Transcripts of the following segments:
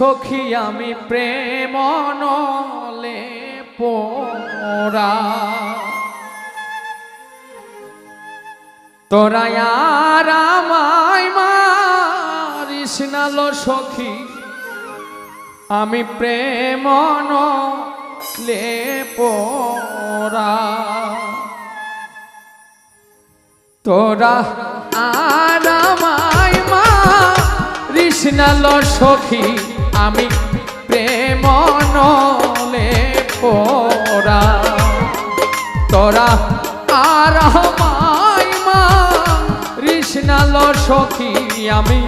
সখী আমি প্রেম নলে পোরা তোরা আমায় মারিস নালো সখী। আমি প্রেম নলে পোরা তোরা আর আমায় মা কৃষ্ণাল সখী। আমি প্রেম নলে পোরা তোরা আর আমায় মা কৃষ্ণাল সখী আমি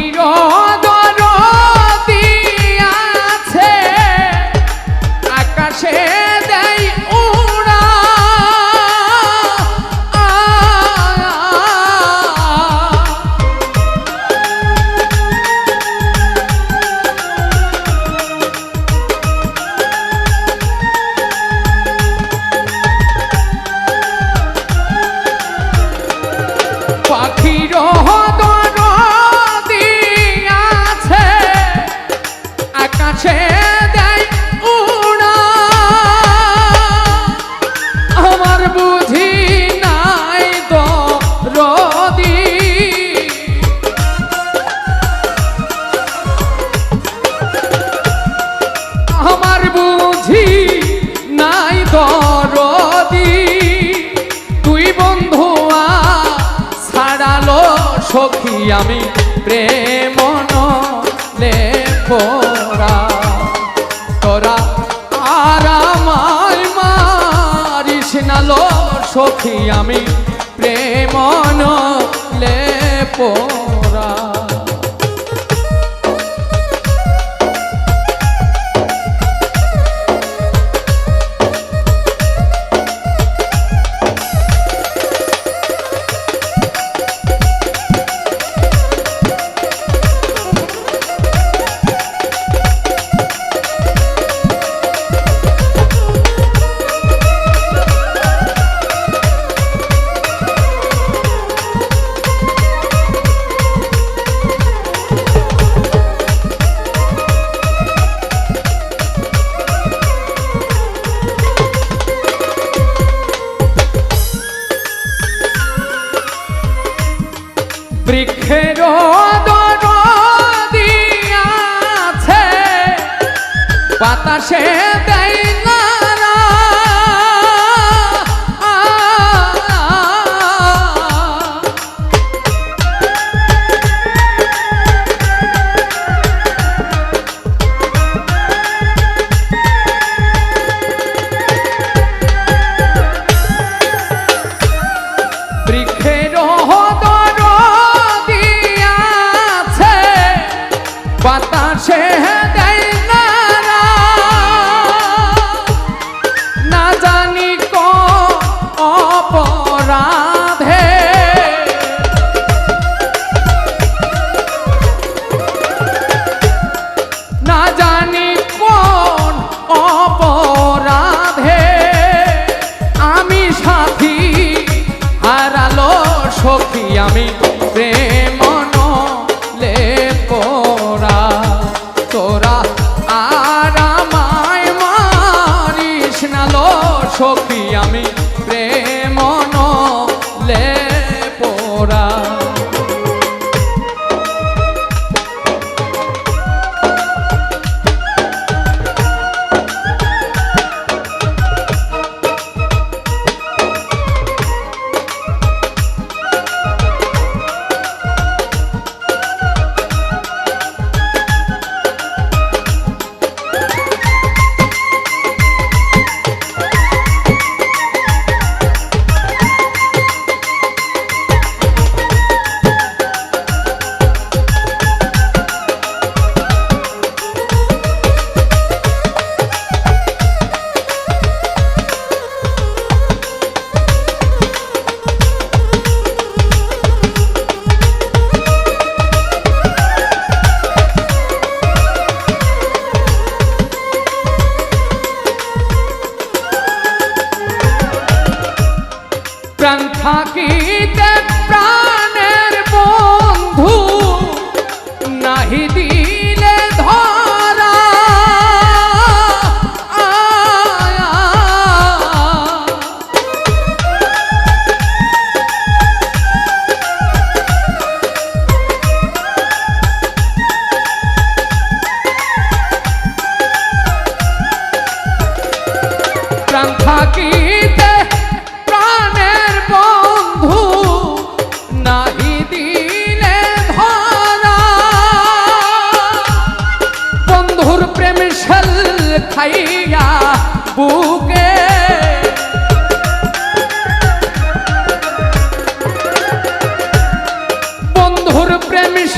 Oh, আমি প্রেম লে তোরা আর মারিস না লো সখী আমি প্রেম লে পোরা বাতাসে দেয় সখী আমি থাকি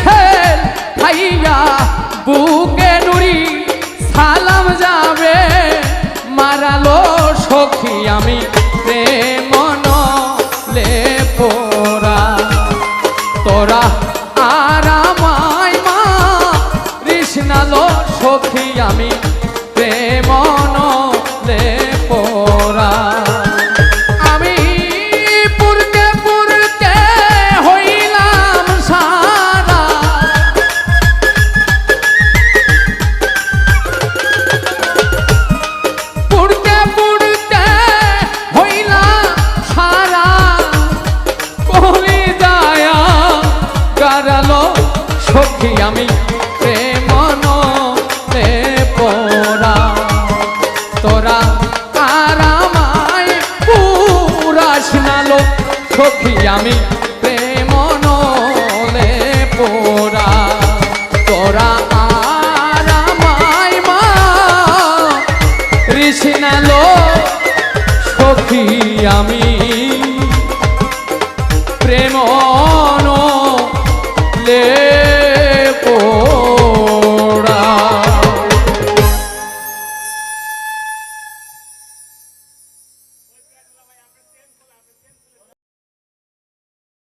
সেল খাইয়া বুকে নুরি সালাম যাবে। মারালো সখী আমি প্রেম লে মা সখী আমি প্রেম cook me, yummy.